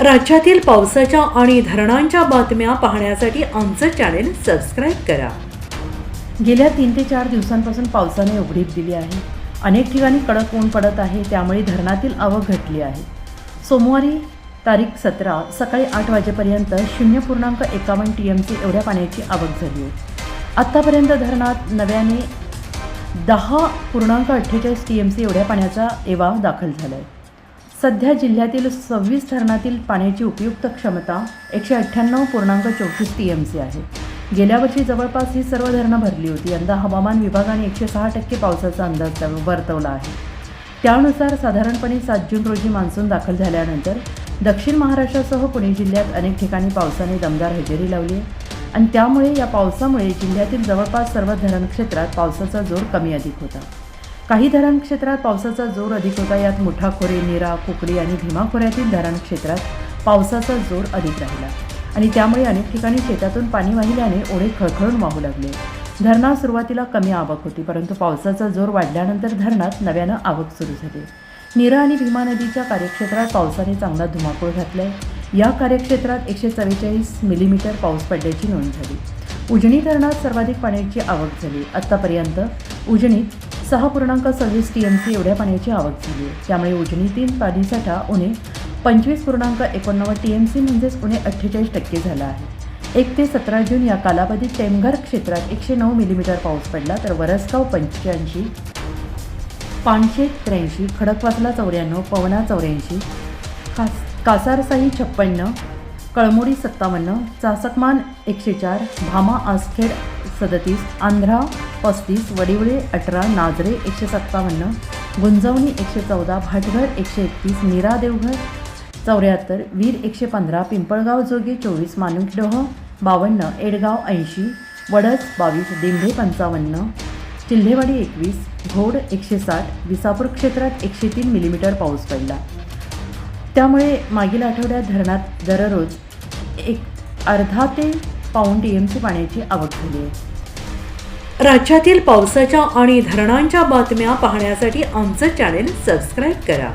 राज्यातील पावसाच्या आणि धरणांच्या बातम्या पाहण्यासाठी आमचं चॅनेल सबस्क्राईब करा. गेल्या तीन ते चार दिवसांपासून पावसाने उघडीप दिली आहे. अनेक ठिकाणी कडक ऊन पडत आहे त्यामुळे धरणातील आवक घटली आहे. सोमवारी तारीख सतरा सकाळी आठ वाजेपर्यंत शून्य पूर्णांक एकावन्न टी एम सी एवढ्या पाण्याची आवक झाली आहे आत्तापर्यंत धरणात नव्याने दहा पूर्णांक अठ्ठेचाळीस टी एम सी एवढ्या पाण्याचा एवा दाखल झाला आहे सध्या जिल्ह्यातील सव्वीस धरणातील पाण्याची उपयुक्त क्षमता एकशे अठ्ठ्याण्णव पूर्णांक चौतीस टी एम सी आहे. गेल्या वर्षी जवळपास ही सर्व धरणं भरली होती. यंदा हवामान विभागाने एकशे सहा टक्के पावसाचा अंदाज वर्तवला आहे. त्यानुसार साधारणपणे सात जून रोजी मान्सून दाखल झाल्यानंतर दक्षिण महाराष्ट्रासह पुणे जिल्ह्यात अनेक ठिकाणी पावसाने दमदार हजेरी लावली आहे. आणि त्यामुळे या पावसामुळे जिल्ह्यातील जवळपास सर्व धरण क्षेत्रात पावसाचा जोर कमी अधिक होता. काही धरण क्षेत्रात पावसाचा जोर अधिक होता. यात मोठा खोरे निरा कुकडी आणि भीमा खोऱ्यातील धरण क्षेत्रात पावसाचा जोर अधिक राहिला. आणि त्यामुळे अनेक ठिकाणी शेतातून पाणी वाहिल्याने ओढे खळखळून वाहू लागले. धरणात सुरुवातीला कमी आवक होती परंतु पावसाचा जोर वाढल्यानंतर धरणात नव्यानं आवक सुरू झाली. नीरा आणि भीमा नदीच्या कार्यक्षेत्रात पावसाने चांगला धुमाकूळ घातलाय. या कार्यक्षेत्रात एकशे चव्वेचाळीस मिलीमीटर पाऊस पडल्याची नोंद झाली. उजनी धरणात सर्वाधिक पाण्याची आवक झाली. आत्तापर्यंत उजनीत सहा पूर्णांक सव्वीस टी एम सी एवढ्या पाण्याची आवक झाली आहे. त्यामुळे उजनीतील पाणीसाठा उणे पंचवीस पूर्णांक एकोणनव्वद टी एम सी म्हणजेच उणे अठ्ठेचाळीस टक्के झाला आहे. एक ते सतरा जून या कालावधीत टेमघर क्षेत्रात एकशे नऊ मिलीमीटर पाऊस पडला तर वरसगाव पंच्याऐंशी पानशे त्र्याऐंशी खडकवासला चौऱ्याण्णव पवना चौऱ्याऐंशी कास कासारसाई छप्पन्न कळमोडी सत्तावन्न चासकमान एकशे चार भामा आसखेड सदतीस आंध्रा पस्तीस वडिवळे अठरा नाजरे एकशे सत्तावन्न गुंजवणी एकशे चौदा भाटघर एकशे एकतीस नीरा देवघर चौऱ्याहत्तर वीर एकशे पंधरा पिंपळगाव जोगे चोवीस मानुकडोह बावन्न एडगाव ऐंशी वडस बावीस डिंभे पंचावन्न चिल्हेवाडी एकवीस घोड एकशे साठ विसापूर क्षेत्रात एकशे तीन मिलीमीटर पाऊस पडला. त्यामुळे मागील आठवड्यात धरणात दररोज एक अर्धा ते पाऊण टीएमसी पाण्याची आवक झाली आहे. राज्यातील पावसाच्या आणि धरणांच्या बातम्या पाहण्यासाठी आमचं चॅनेल सबस्क्राईब करा.